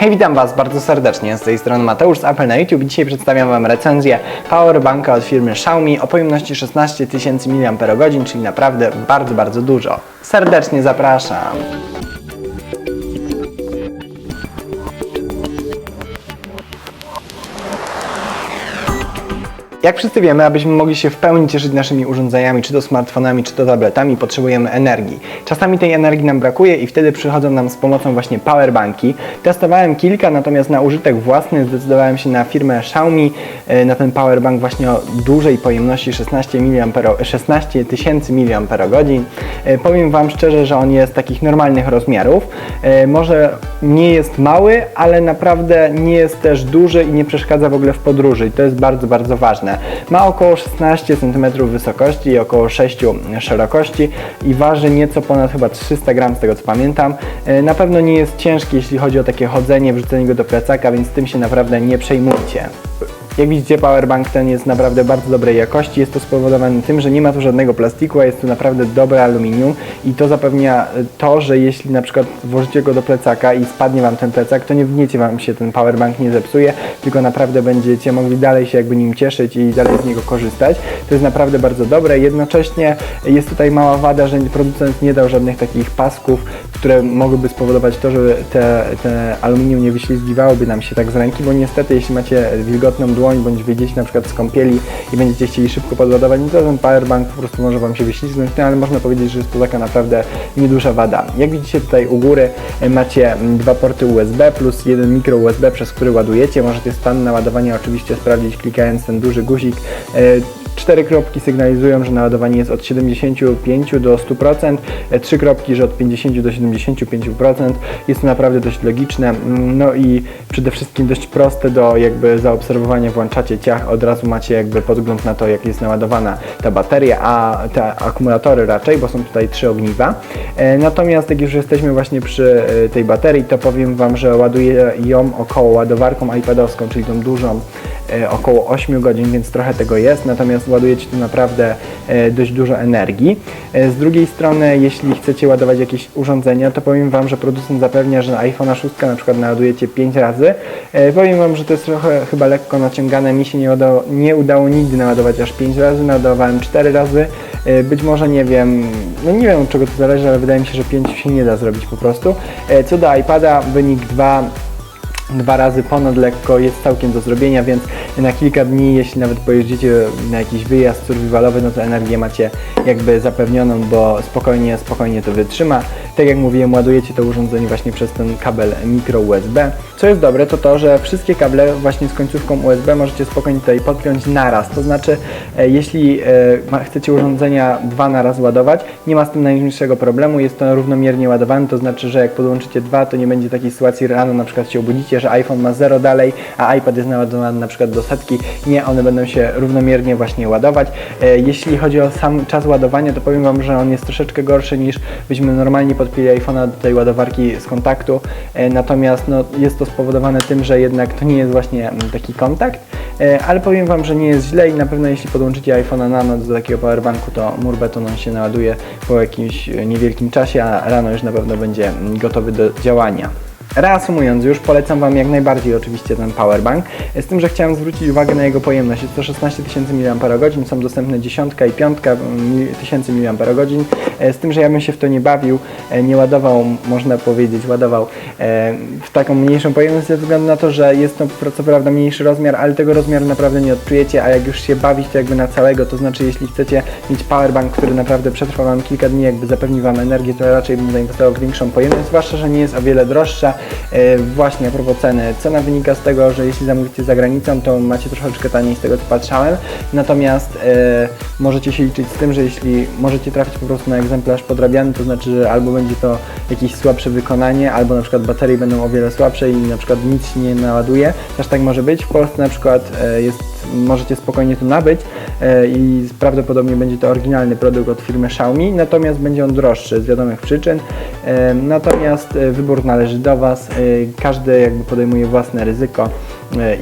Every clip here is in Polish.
Hej, witam Was bardzo serdecznie. Z tej strony Mateusz z Apple na YouTube. Dzisiaj przedstawiam Wam recenzję powerbanka od firmy Xiaomi o pojemności 16 tysięcy mAh, czyli naprawdę bardzo, bardzo dużo. Serdecznie zapraszam. Jak wszyscy wiemy, abyśmy mogli się w pełni cieszyć naszymi urządzeniami, czy to smartfonami, czy to tabletami, potrzebujemy energii. Czasami tej energii nam brakuje i wtedy przychodzą nam z pomocą właśnie powerbanki. Testowałem kilka, natomiast na użytek własny zdecydowałem się na firmę Xiaomi, e, na ten powerbank właśnie o dużej pojemności 16 mAh, 16 tysięcy mAh. E, Powiem Wam szczerze, że on jest takich normalnych rozmiarów. E, Może nie jest mały, ale naprawdę nie jest też duży i nie przeszkadza w ogóle w podróży i to jest bardzo, bardzo ważne. Ma około 16 cm wysokości i około 6 szerokości i waży nieco ponad chyba 300 gram z tego co pamiętam. E, Na pewno nie jest ciężki, jeśli chodzi o takie chodzenie, wrzucenie go do plecaka, więc tym się naprawdę nie przejmujcie. Jak widzicie, powerbank ten jest naprawdę bardzo dobrej jakości. Jest to spowodowane tym, że nie ma tu żadnego plastiku, a jest to naprawdę dobre aluminium i to zapewnia e, to, że jeśli na przykład włożycie go do plecaka i spadnie Wam ten plecak, to nie wgniecie Wam się ten powerbank, nie zepsuje, tylko naprawdę będziecie mogli dalej się jakby nim cieszyć i dalej z niego korzystać. To jest naprawdę bardzo dobre. Jednocześnie jest tutaj mała wada, że producent nie dał żadnych takich pasków, które mogłyby spowodować to, że te, te aluminium nie wyślizgiwałoby nam się tak z ręki, bo niestety jeśli macie wilgotną dłoń, bądź wyjdziecie na przykład z kąpieli i będziecie chcieli szybko podładować, no to ten powerbank po prostu może Wam się wyślizgnąć, no ale można powiedzieć, że jest to taka naprawdę nieduża wada. Jak widzicie tutaj u góry e, macie mm, dwa porty USB plus jeden mikro USB, przez który ładujecie. Możecie stan naładowania oczywiście sprawdzić klikając ten duży guzik. Cztery kropki sygnalizują, że naładowanie jest od 75 do 100%, e, trzy kropki, że od 50 do 75%. Jest to naprawdę dość logiczne, mm, no i przede wszystkim dość proste do jakby zaobserwowania. Włączacie ciach, od razu macie jakby podgląd na to, jak jest naładowana ta bateria, a te akumulatory raczej, bo są tutaj trzy ogniwa. E, Natomiast jak już jesteśmy właśnie przy e, tej baterii, to powiem Wam, że ładuję ją około ładowarką iPadowską, czyli tą dużą, około 8 godzin, więc trochę tego jest, natomiast ładujecie tu naprawdę e, dość dużo energii. E, Z drugiej strony, jeśli chcecie ładować jakieś urządzenia, to powiem Wam, że producent zapewnia, że na iPhone'a 6 na przykład naładujecie 5 razy. E, Powiem Wam, że to jest trochę chyba lekko naciągane, mi się nie udało, nie udało nigdy naładować aż 5 razy, naładowałem 4 razy. E, Być może nie wiem, no nie wiem od czego to zależy, ale wydaje mi się, że 5 się nie da zrobić po prostu. E, Co do iPada, wynik 2 dwa razy ponad lekko jest całkiem do zrobienia, więc na kilka dni, jeśli nawet pojeździcie na jakiś wyjazd survivalowy, no to energię macie jakby zapewnioną, bo spokojnie, spokojnie to wytrzyma. Tak jak mówiłem, ładujecie to urządzenie właśnie przez ten kabel mikro USB. Co jest dobre, to to, że wszystkie kable właśnie z końcówką USB możecie spokojnie tutaj podpiąć naraz. To znaczy, e, jeśli e, chcecie urządzenia dwa naraz ładować, nie ma z tym najmniejszego problemu, jest to równomiernie ładowane, to znaczy, że jak podłączycie dwa, to nie będzie takiej sytuacji rano na przykład się obudzicie, że iPhone ma 0 dalej, a iPad jest naładowany na przykład do setki. Nie, one będą się równomiernie właśnie ładować. E, Jeśli chodzi o sam czas ładowania, to powiem Wam, że on jest troszeczkę gorszy niż byśmy normalnie podpili iPhone'a do tej ładowarki z kontaktu. E, Natomiast no, jest to spowodowane tym, że jednak to nie jest właśnie taki kontakt, E, ale powiem Wam, że nie jest źle i na pewno jeśli podłączycie iPhone'a na noc do takiego powerbanku, to mur beton on się naładuje po jakimś niewielkim czasie, a rano już na pewno będzie gotowy do działania. Reasumując już, polecam Wam jak najbardziej oczywiście ten powerbank, z tym, że chciałem zwrócić uwagę na jego pojemność. Jest to 16 tysięcy mAh, są dostępne dziesiątka i piątka mm, tysięcy mAh, e, z tym, że ja bym się w to nie bawił, e, nie ładował, można powiedzieć, ładował e, w taką mniejszą pojemność ze względu na to, że jest to co prawda mniejszy rozmiar, ale tego rozmiaru naprawdę nie odczujecie, a jak już się bawić to jakby na całego, to znaczy jeśli chcecie mieć powerbank, który naprawdę przetrwa Wam kilka dni, jakby zapewni Wam energię, to raczej bym zainwestował w większą pojemność, zwłaszcza, że nie jest o wiele droższa. E, Właśnie a propos ceny. Cena wynika z tego, że jeśli zamówicie za granicą, to macie troszeczkę taniej z tego co patrzałem, natomiast e, możecie się liczyć z tym, że jeśli możecie trafić po prostu na egzemplarz podrabiany, to znaczy, że albo będzie to jakieś słabsze wykonanie, albo na przykład baterie będą o wiele słabsze i na przykład nic się nie naładuje. Też tak może być. W Polsce na przykład e, jest, możecie spokojnie to nabyć e, i prawdopodobnie będzie to oryginalny produkt od firmy Xiaomi, natomiast będzie on droższy z wiadomych przyczyn. E, Natomiast e, wybór należy do Was. Każdy jakby podejmuje własne ryzyko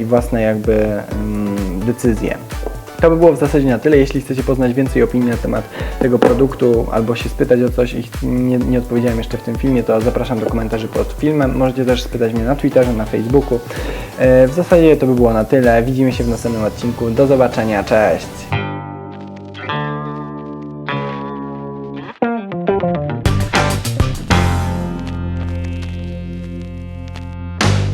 i własne jakby mm, decyzje. To by było w zasadzie na tyle. Jeśli chcecie poznać więcej opinii na temat tego produktu albo się spytać o coś i nie, nie odpowiedziałem jeszcze w tym filmie, to zapraszam do komentarzy pod filmem. Możecie też spytać mnie na Twitterze, na Facebooku. E, W zasadzie to by było na tyle. Widzimy się w następnym odcinku. Do zobaczenia. Cześć!